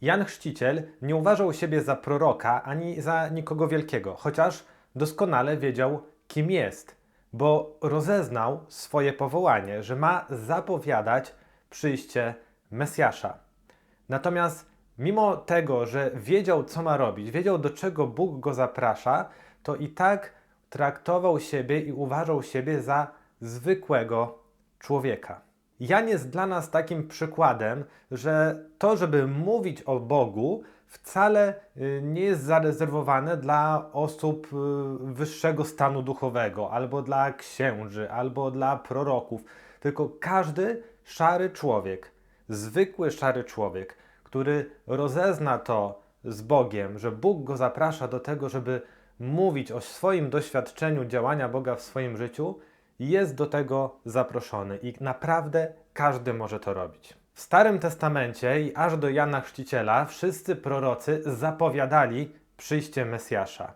Jan Chrzciciel nie uważał siebie za proroka ani za nikogo wielkiego, chociaż doskonale wiedział, kim jest, bo rozeznał swoje powołanie, że ma zapowiadać przyjście Mesjasza. Natomiast mimo tego, że wiedział, co ma robić, wiedział, do czego Bóg go zaprasza, to i tak traktował siebie i uważał siebie za zwykłego człowieka. Jan jest dla nas takim przykładem, że to, żeby mówić o Bogu, wcale y, nie jest zarezerwowane dla osób y, wyższego stanu duchowego, albo dla księży, albo dla proroków, tylko każdy szary człowiek, zwykły szary człowiek, który rozezna to z Bogiem, że Bóg go zaprasza do tego, żeby mówić o swoim doświadczeniu działania Boga w swoim życiu, jest do tego zaproszony i naprawdę każdy może to robić. W Starym Testamencie i aż do Jana Chrzciciela wszyscy prorocy zapowiadali przyjście Mesjasza.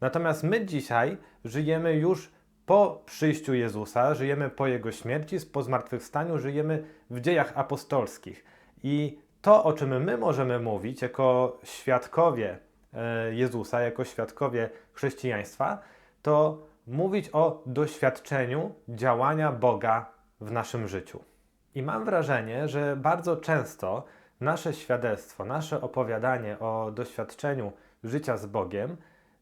Natomiast my dzisiaj żyjemy już po przyjściu Jezusa, żyjemy po Jego śmierci, po zmartwychwstaniu, żyjemy w dziejach apostolskich. I to, o czym my możemy mówić jako świadkowie e, Jezusa, jako świadkowie chrześcijaństwa, to mówić o doświadczeniu działania Boga w naszym życiu. I mam wrażenie, że bardzo często nasze świadectwo, nasze opowiadanie o doświadczeniu życia z Bogiem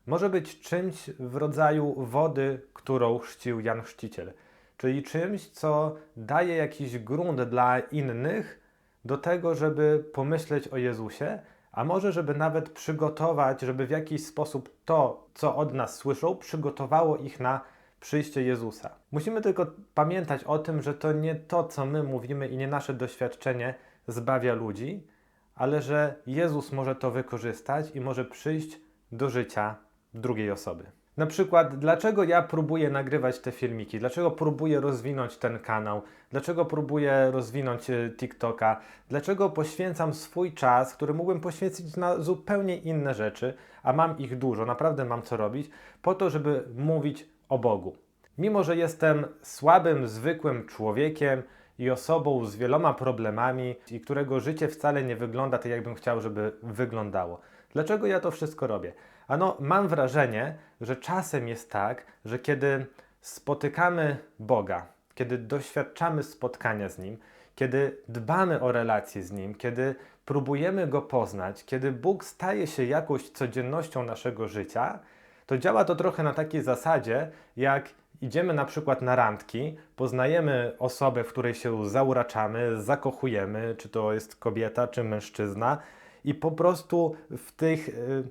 może być czymś w rodzaju wody, którą chrzcił Jan Chrzciciel, czyli czymś, co daje jakiś grunt dla innych do tego, żeby pomyśleć o Jezusie, a może żeby nawet przygotować, żeby w jakiś sposób to, co od nas słyszą, przygotowało ich na przyjście Jezusa. Musimy tylko pamiętać o tym, że to nie to, co my mówimy i nie nasze doświadczenie zbawia ludzi, ale że Jezus może to wykorzystać i może przyjść do życia drugiej osoby. Na przykład, dlaczego ja próbuję nagrywać te filmiki? Dlaczego próbuję rozwinąć ten kanał? Dlaczego próbuję rozwinąć e, TikToka? Dlaczego poświęcam swój czas, który mógłbym poświęcić na zupełnie inne rzeczy, a mam ich dużo, naprawdę mam co robić, po to, żeby mówić o Bogu. Mimo, że jestem słabym, zwykłym człowiekiem i osobą z wieloma problemami, i którego życie wcale nie wygląda tak, jakbym chciał, żeby wyglądało. Dlaczego ja to wszystko robię? Ano, mam wrażenie, że czasem jest tak, że kiedy spotykamy Boga, kiedy doświadczamy spotkania z Nim, kiedy dbamy o relacje z Nim, kiedy próbujemy Go poznać, kiedy Bóg staje się jakąś codziennością naszego życia, to działa to trochę na takiej zasadzie, jak idziemy na przykład na randki, poznajemy osobę, w której się zauraczamy, zakochujemy, czy to jest kobieta, czy mężczyzna, i po prostu w, tych, y,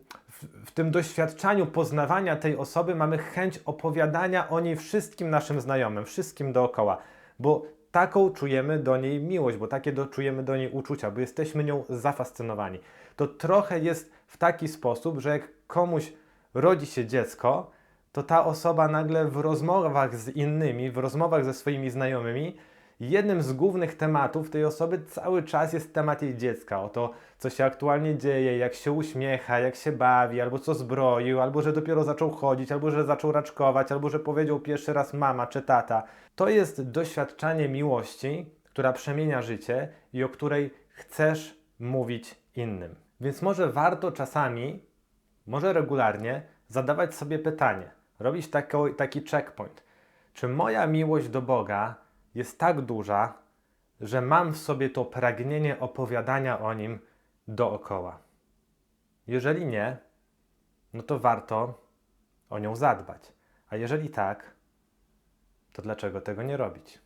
w tym doświadczaniu poznawania tej osoby mamy chęć opowiadania o niej wszystkim naszym znajomym, wszystkim dookoła, bo taką czujemy do niej miłość, bo takie do, czujemy do niej uczucia, bo jesteśmy nią zafascynowani. To trochę jest w taki sposób, że jak komuś rodzi się dziecko, to ta osoba nagle w rozmowach z innymi, w rozmowach ze swoimi znajomymi, jednym z głównych tematów tej osoby cały czas jest temat jej dziecka. O to, co się aktualnie dzieje, jak się uśmiecha, jak się bawi, albo co zbroił, albo że dopiero zaczął chodzić, albo że zaczął raczkować, albo że powiedział pierwszy raz mama czy tata. To jest doświadczanie miłości, która przemienia życie i o której chcesz mówić innym. Więc może warto czasami, może regularnie, zadawać sobie pytanie, robić taki, taki checkpoint. Czy moja miłość do Boga jest tak duża, że mam w sobie to pragnienie opowiadania o nim dookoła. Jeżeli nie, no to warto o nią zadbać. A jeżeli tak, to dlaczego tego nie robić?